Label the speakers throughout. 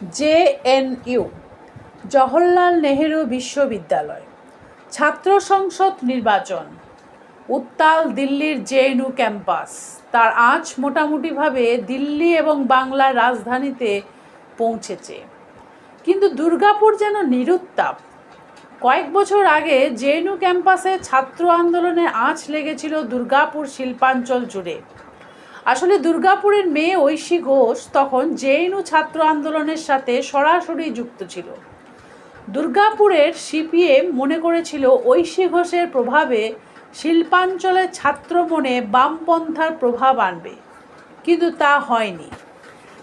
Speaker 1: JNU Jawaharlal Nehru বিশ্ববিদ্যালয়, ছাত্র সংসদ নির্বাচন, উত্তাল দিল্লির জেএনইউ ক্যাম্পাস। তার আঁচ মোটামুটিভাবে দিল্লি এবং বাংলার রাজধানীতে পৌঁছেছে। কিন্তু দুর্গাপুর যেন নিরুত্তাপ। কয়েক বছর আগে জেএনইউ ক্যাম্পাসে ছাত্র আন্দোলনে আঁচ লেগেছিল দুর্গাপুর শিল্পাঞ্চল জুড়ে। আসলে দুর্গাপুরের মেয়ে ঐশী ঘোষ তখন জেএনইউ ছাত্র আন্দোলনের সাথে সরাসরি যুক্ত ছিল। দুর্গাপুরের সিপিএম মনে করেছিল ঐশী ঘোষের প্রভাবে শিল্পাঞ্চলের ছাত্র মনে বামপন্থার প্রভাব আনবে, কিন্তু তা হয়নি।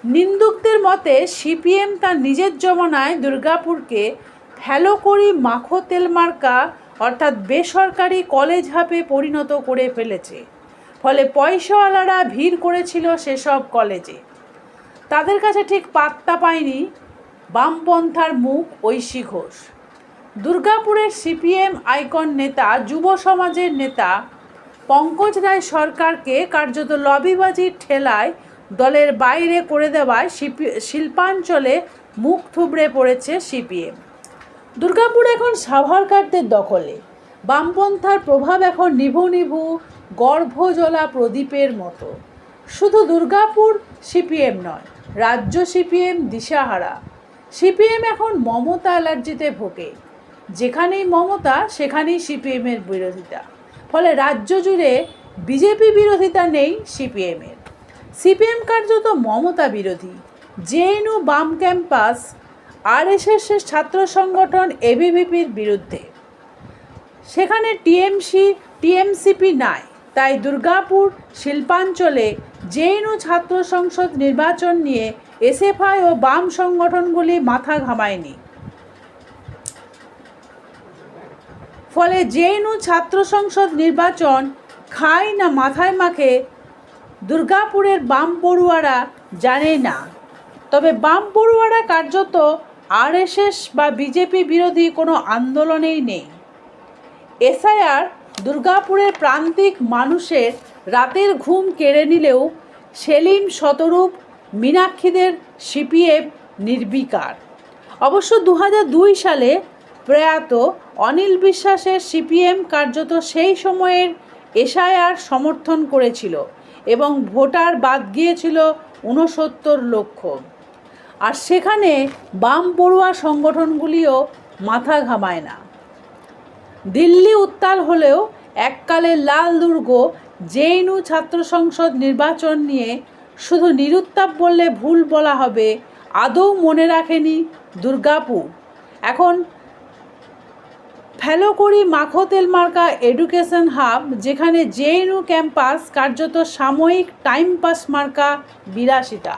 Speaker 1: নিন্দুকদের মতে সিপিএম তার নিজের জমানায় দুর্গাপুরকে ফ্যালো ফেলোকরি মাখো তেল মার্কা অর্থাৎ বেসরকারি কলেজ হাবে পরিণত করে ফেলেছে। ফলে পয়সাওয়ালারা ভিড় করেছিল সেসব কলেজে। তাদের কাছে ঠিক পাত্তা পায়নি বামপন্থার মুখ ঐশী ঘোষ। দুর্গাপুরের সিপিএম আইকন নেতা, যুব সমাজের নেতা পঙ্কজ রায় সরকারকে কার্যত লবিবাজির ঠেলায় দলের বাইরে করে দেওয়ায় শিল্পাঞ্চলে মুখ থুবড়ে পড়েছে সিপিএম। দুর্গাপুর এখন সাভারকারদের দখলে। বামপন্থার প্রভাব এখন নিভু নিভু গর্ভজলা প্রদীপের মতো। শুধু দুর্গাপুর সিপিএম নয়, রাজ্য সিপিএম দিশাহারা। সিপিএম এখন মমতা অ্যালার্জিতে ভোগে। যেখানেই মমতা, সেখানেই সিপিএমের বিরোধিতা। ফলে রাজ্য জুড়ে বিজেপি বিরোধিতা নেই সিপিএমের। সিপিএম কার্যত মমতা বিরোধী। জেএনইউ বাম ক্যাম্পাস আরএসএসের ছাত্র সংগঠন এবিভিপির বিরুদ্ধে। সেখানে টিএমসি, টিএমসিপি নাই। তাই দুর্গাপুর শিল্পাঞ্চলে জেএনইউ ছাত্র সংসদ নির্বাচন নিয়ে এসএফআই ও বাম সংগঠনগুলি মাথা ঘামায়নি। ফলে জেএনইউ ছাত্র সংসদ নির্বাচন খায় না মাথায় মাখে দুর্গাপুরের বাম পড়ুয়ারা জানে না। তবে বাম পড়ুয়ারা কার্যত আরএসএস বা বিজেপি বিরোধী কোনো আন্দোলনেই নেই। এসআইআর দুর্গাপুরের প্রান্তিক মানুষের রাতের ঘুম কেড়ে নিলেও সেলিম শতরূপ মীনাক্ষীদের সিপিএম নির্বিকার। অবশ্য দু সালে প্রয়াত অনিল বিশ্বাসের সিপিএম কার্যত সেই সময়ের এসআইআর সমর্থন করেছিল এবং ভোটার বাদ গিয়েছিল ঊনসত্তর লক্ষ। আর সেখানে বাম পড়ুয়া সংগঠনগুলিও মাথা ঘামায় না। দিল্লি উত্তাল হলেও এককালে লাল দুর্গ জেএনইউ ছাত্র সংসদ নির্বাচন নিয়ে শুধু নিরুত্তাপ বললে ভুল বলা হবে, আদৌ মনে রাখেনি দুর্গাপুর। এখন ফেলোকরি মাখো তেল মার্কা এডুকেশন হাব, যেখানে জেএনইউ ক্যাম্পাস কার্যত সাময়িক টাইম পাস মার্কা বিলাসিতা